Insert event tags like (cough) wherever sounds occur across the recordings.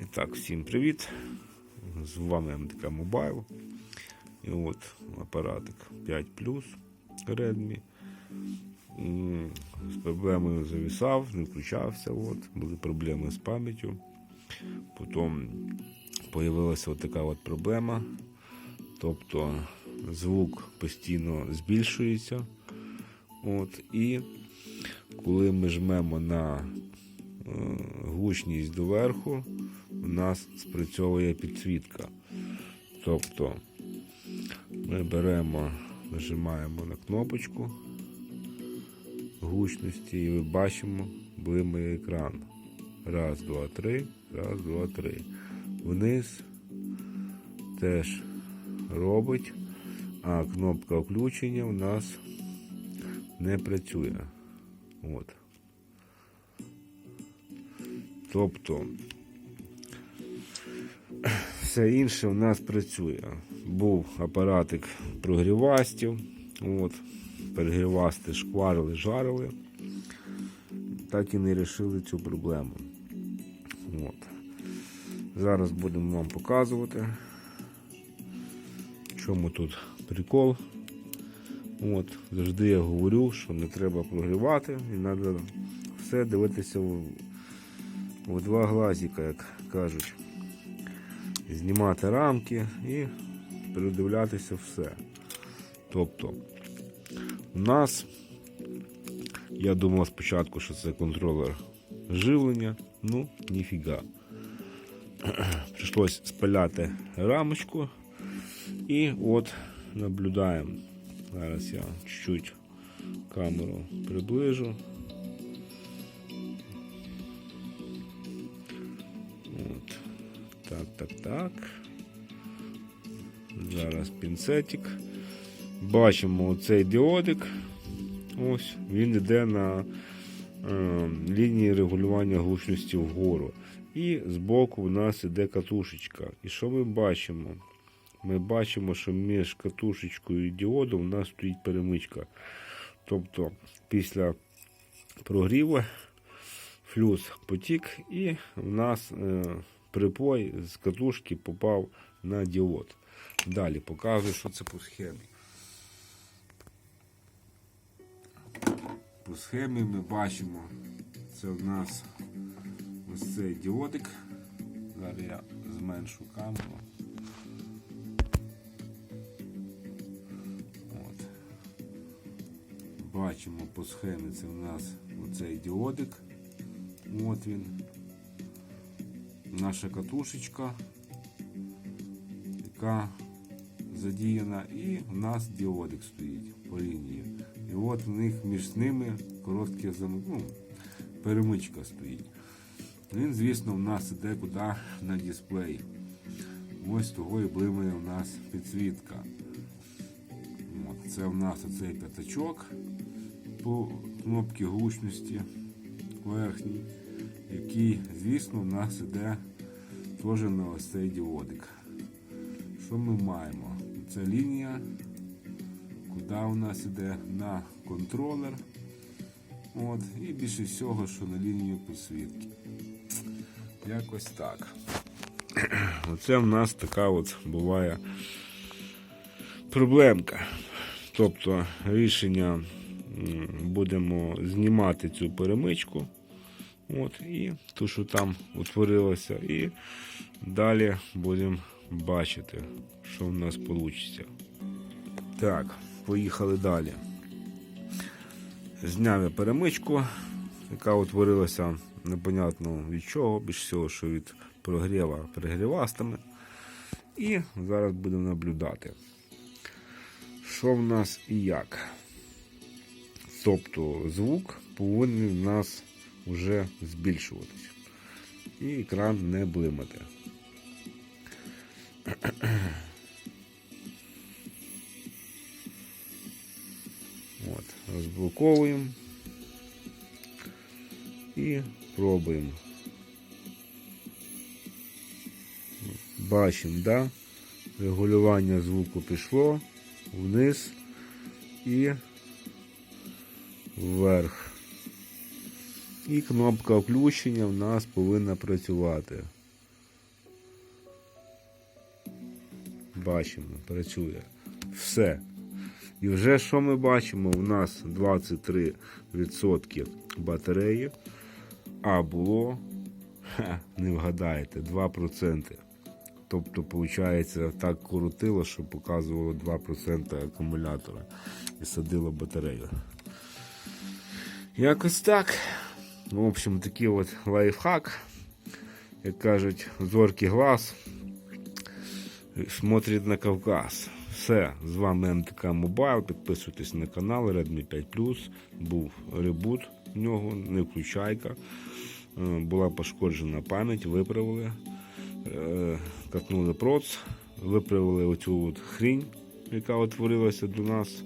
І так, всім привіт! З вами МДК Mobile. І от апаратик 5 Redmi. З проблемою завісав, не включався. От. Були проблеми з пам'яттю. Потім з'явилася така от проблема. Тобто звук постійно збільшується. От, і коли ми жмемо на е, гучність доверху, у нас спрацьовує підсвітка. Тобто ми беремо, нажимаємо на кнопочку гучності і ми бачимо блимає екран. Раз, два, три, раз, два, три. Вниз теж робить, а кнопка включення у нас не працює. От. Тобто все інше у нас працює. Був апаратик прогрівастів, от, перегрівасти шкварили, жарили, так і не вирішили цю проблему. От. Зараз будемо вам показувати, в чому тут прикол. От, завжди я говорю, що не треба прогрівати і треба все дивитися в, в два глазіка, як кажуть. Знімати рамки і передивлятися все. Тобто, у нас, я думав спочатку, що це контролер живлення, ну, ніфіга. (clears throat) Прийшлось спиляти рамочку і от наблюдаємо. Зараз я чуть-чуть камеру приближу. Так, так, так. Зараз пінцетик. Бачимо оцей діодик. Ось, він йде на е, лінії регулювання гучності вгору. І збоку у нас іде катушечка. І що ми бачимо? Ми бачимо, що між катушечкою і діодом у нас стоїть перемичка. Тобто після прогріву флюс потік, і в нас е, припой з катушки попав на діод. Далі показую, що це по схемі. По схемі ми бачимо, це в нас ось цей діодик. Зараз я зменшу камеру. От. Бачимо по схемі це в нас оцей діодик. От він. Наша катушечка, яка задіяна, і в нас діодик стоїть по лінії. І от в них між ними коротке ну, перемичка стоїть. Він, звісно, в нас іде куди на дисплей. Ось того і блимає у нас підсвітка. От, це в нас оцей п'ятачок по кнопці гучності верхній, який, звісно, в нас іде теж на ось цей діодик. Що ми маємо? Це лінія, куди у нас іде на контролер. От, і більше всього, що на лінію підсвітки. Якось так. (clears throat) Оце в нас така от буває проблемка. Тобто рішення будемо знімати цю перемичку. От, і ту, що там утворилося, і далі будемо бачити, що в нас вийде. Так, поїхали далі. Зняв я перемичку, яка утворилася непонятно від чого, більш всього, що від прогріва перегрівастами. І зараз будемо наблюдати, що в нас і як. Тобто звук повинен в нас вже збільшуватися. І екран не блимати. От, розблоковуємо і пробуємо. Бачимо, да? регулювання звуку пішло вниз і вверх. І кнопка включення в нас повинна працювати. Бачимо, працює. Все. І вже що ми бачимо? У нас 23% батареї, а було, ха, не вгадаєте, 2%. Тобто, виходить, так крутило, що показувало 2% акумулятора і садило батарею. Якось так. В общем, такий от лайфхак. Як кажуть, зоркий глаз смотрить на Кавказ. Все, з вами МТК Мобайл. Підписуйтесь на канал Redmi 5 Був ребут в нього, не включайка. Е, Була пошкоджена пам'ять, виправили. Е, Катнули проц, виправили оцю от хрінь, яка утворилася до нас.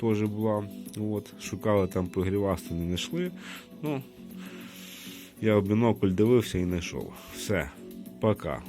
Теж була. От, шукали там прогрівасти, не знайшли. Ну, я в бінокль дивився і знайшов. Все, пока.